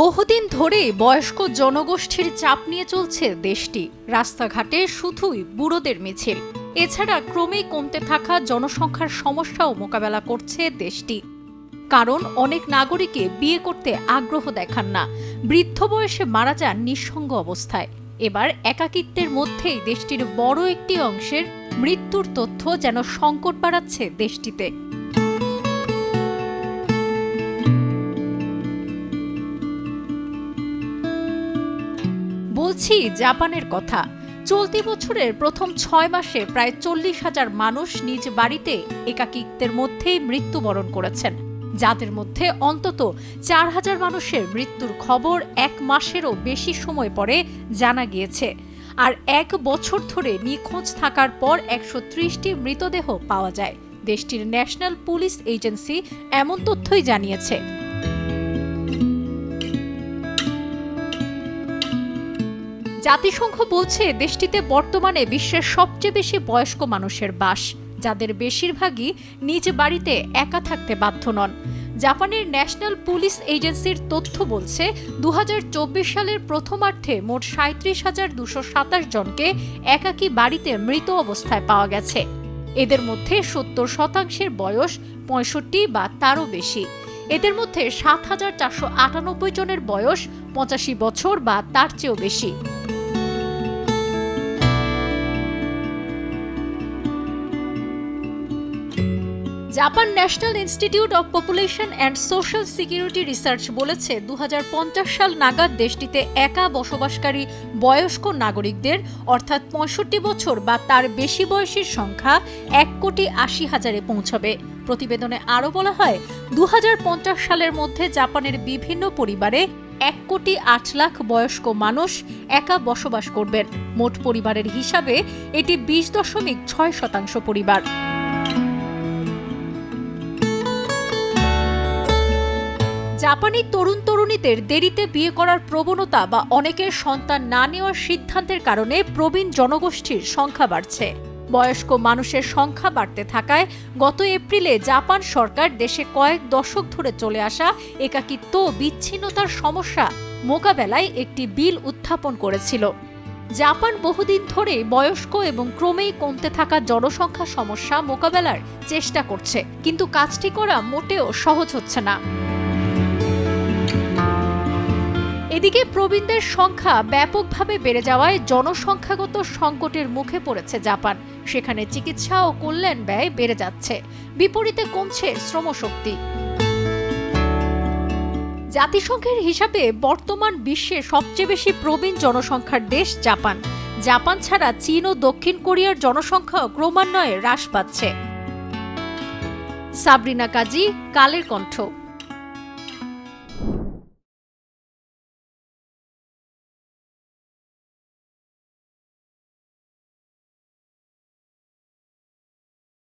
বহুদিন ধরেই বয়স্ক জনগোষ্ঠীর চাপ নিয়ে চলছে দেশটি। রাস্তাঘাটে শুধুই বুড়োদের মিছিল। এছাড়া ক্রমেই কমতে থাকা জনসংখ্যার সমস্যাও মোকাবেলা করছে দেশটি। কারণ অনেক নাগরিকে বিয়ে করতে আগ্রহ দেখান না। বৃদ্ধ বয়সে মারা যান নিঃসঙ্গ অবস্থায়। এবার একাকিত্বের মধ্যেই দেশটির বড় একটি অংশের মৃত্যুর তথ্য যেন সংকট বাড়াচ্ছে দেশটিতে। বলছি জাপানের কথা। চলতি বছরের প্রথম ছয় মাসে প্রায় চল্লিশ হাজার মানুষ নিজ বাড়িতে একাকিত্বের মধ্যেই মৃত্যুবরণ করেছেন। যাদের মধ্যে অন্তত চার হাজার মানুষের মৃত্যুর খবর এক মাসেরও বেশি সময় পরে জানা গিয়েছে। আর এক বছর ধরে নিখোঁজ থাকার পর একশো ত্রিশটি মৃতদেহ পাওয়া যায়। দেশটির ন্যাশনাল পুলিশ এজেন্সি এমন তথ্যই জানিয়েছে। জাতিসংঘ বলছে দেশটিতে বর্তমানে বিশ্বের সবচেয়ে বেশি বয়স্ক মানুষের বাস, যাদের বেশিরভাগই নিজ বাড়িতে একা থাকতে বাধ্য নন। জাপানের ন্যাশনাল পুলিশ এজেন্সির তথ্য বলছে দু হাজার চব্বিশ সালের প্রথমার্ধে মোট সাঁত্রিশ হাজার দুশো সাতাশ জনকে একাকী বাড়িতে মৃত অবস্থায় পাওয়া গেছে। এদের মধ্যে সত্তর শতাংশের বয়স পঁয়ষট্টি বা তারও বেশি। এদের মধ্যে সাত হাজার চারশো আটানব্বই জনের বয়স পঁচাশি বছর বা তার চেয়েও বেশি। Japan National Institute of Population and Social Security Research বলেছে দু হাজার পঞ্চাশ সাল নাগাদ দেশটিতে একা বসবাসকারী বয়স্ক নাগরিকদের, অর্থাৎ পঁয়ষট্টি বছর বা তার বেশি বয়সীর সংখ্যা এক কোটি আশি হাজারে পৌঁছবে। প্রতিবেদনে আরও বলা হয় দু হাজার পঞ্চাশ সালের মধ্যে জাপানের বিভিন্ন পরিবারে এক কোটি আট লাখ বয়স্ক মানুষ একা বসবাস করবেন। মোট পরিবারের হিসাবে এটি বিশ দশমিক ছয় শতাংশ পরিবার। জাপানি তরুণ তরুণীদের দেরিতে বিয়ে করার প্রবণতা বা অনেকের সন্তান না নেওয়ার সিদ্ধান্তের কারণে প্রবীণ জনগোষ্ঠীর সংখ্যা বাড়ছে। বয়স্ক মানুষের সংখ্যা বাড়তে থাকায় গত এপ্রিলে জাপান সরকার দেশে কয়েক দশক ধরে চলে আসা একাকিত্ব বিচ্ছিন্নতার সমস্যা মোকাবেলায় একটি বিল উত্থাপন করেছিল। জাপান বহুদিন ধরে বয়স্ক এবং ক্রমেই কমতে থাকা জনসংখ্যা সমস্যা মোকাবেলার চেষ্টা করছে, কিন্তু কাজটি করা মোটেও সহজ হচ্ছে না। এদিকে প্রবীণদের সংখ্যা ব্যাপকভাবে বেড়ে যাওয়ায় জনসংখ্যাগত সংকটের মুখে পড়েছে জাপান। সেখানে চিকিৎসা ও কল্যাণ ব্যয় বেড়ে যাচ্ছে। বিপরীতে কমছে শ্রমশক্তি। জাতিসংঘের হিসাবে বর্তমান বিশ্বে সবচেয়ে বেশি প্রবীণ জনসংখ্যার দেশ জাপান। জাপান ছাড়া চীন ও দক্ষিণ কোরিয়ার জনসংখ্যা ক্রমান্বয়ে হ্রাস পাচ্ছে। সাবরিনা কাজী, কালের কণ্ঠ।